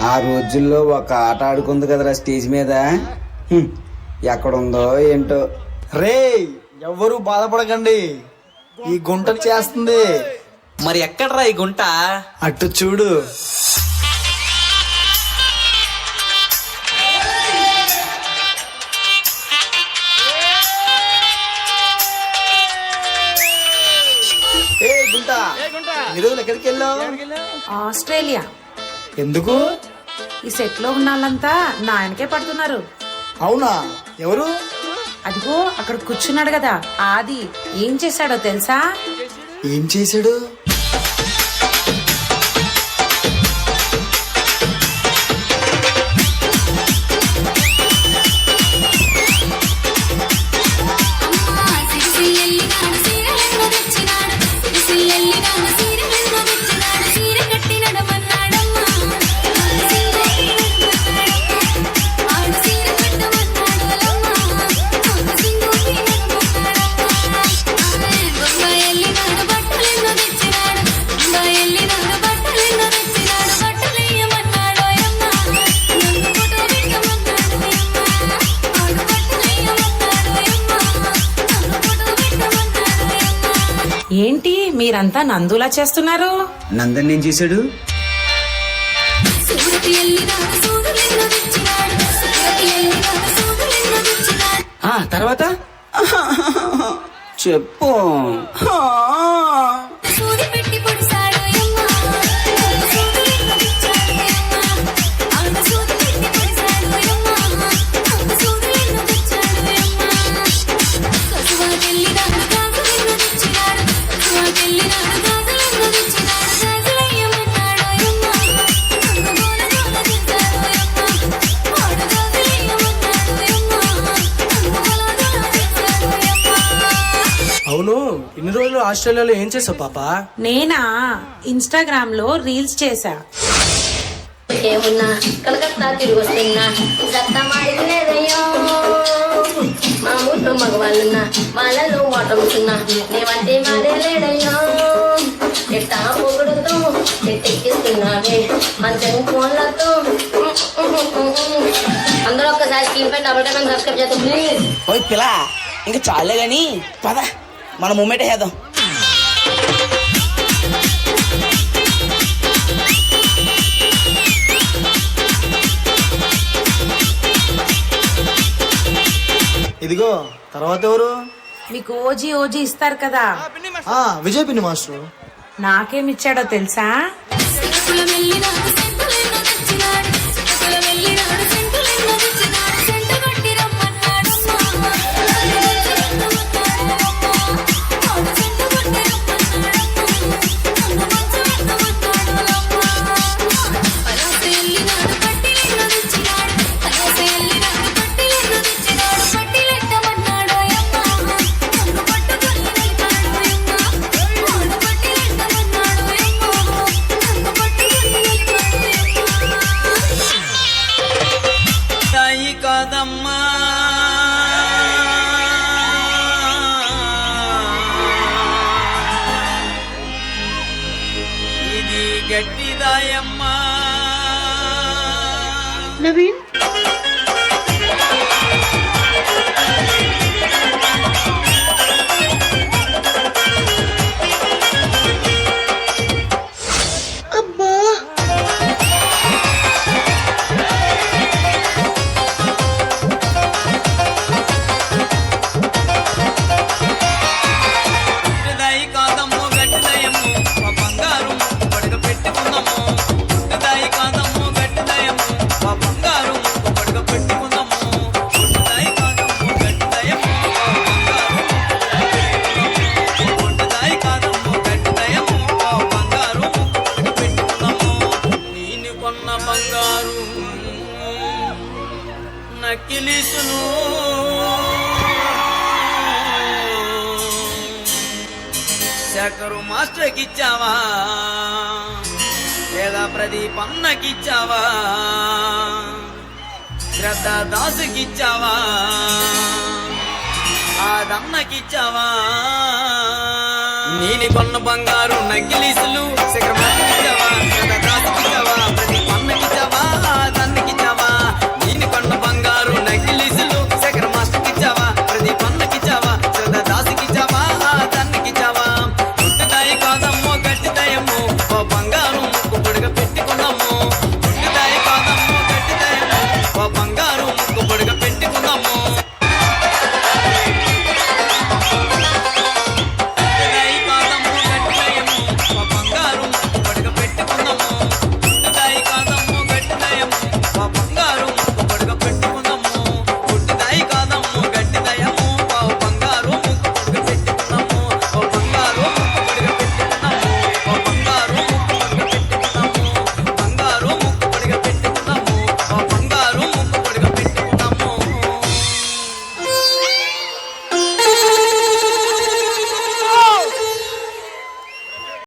ఆ రోజుల్లో ఒక ఆట ఆడుకుంది కదరా స్టేజ్ మీద. ఎక్కడుందో ఏంటో. రే ఎవ్వరూ బాధపడకండి. ఈ గుంట చేస్తుంది. మరి ఎక్కడ్రా ఈ గుంట? అటు చూడు. ఏ గుంట ఈ రోజులు ఎక్కడికి వెళ్ళావు? ఆస్ట్రేలియా. ఎందుకు? ఈ సెట్లో ఉన్న వాళ్ళంతా నా ఆయనకే పడుతున్నారు. అవునా? ఎవరు? అదిగో అక్కడ కూర్చున్నాడు కదా. ఆది ఏం చేశాడో తెలుసా? ఏం చేశాడు? మీరంతా నందులా చేస్తున్నారు? నందన్ ఏం చేశాడు? ఆ తర్వాత? చెప్పు. ఆస్ట్రేలియాలో ఏం చేసావు పాప? నేనా? ఇన్స్టాగ్రామ్లో రీల్స్ చేశా. ఏమున్నా? కలకత్తా తిరిగి వస్తున్నా. సత్తా మాడిది లేదయ్యో మా ఊర్లో మగవాళ్ళున్నా వాళ్ళలో ఓటముతున్నా మేమంటే మాడే లేడయ్యో. ఎట్టా పొగుడుతూ ఎట్టెక్కిస్తున్నావే? మంచం ఫోన్లతో అందరూ ఒక్కసారి స్క్రీన్ పైన డబుల్ టైం సబ్స్క్రైబ్ చేద్దాం ప్లీజ్. ఓయ్ పిల్ల ఇంకా చాలే గాని పద మన మూమెంట్ చేద్దాం. ఇదిగో తర్వాత ఎవరు? మీకు ఓజీ ఓజీ ఇస్తారు కదా. ఆ విజయ్ పిన్ని మాస్టర్. నాకేమిచ్చాడో తెలుసా? கெட்டிதாயம்மா. நவீன்? నకిలిసును శేఖరు మాస్టర్కి ఇచ్చావా లేదా ప్రదీప్ అన్నకిచ్చావా? శ్రద్ధ దాసుకిచ్చావా? ఆ దన్నకిచ్చావా నేను కొన్న బంగారు నగిలీసులు ఇచ్చావా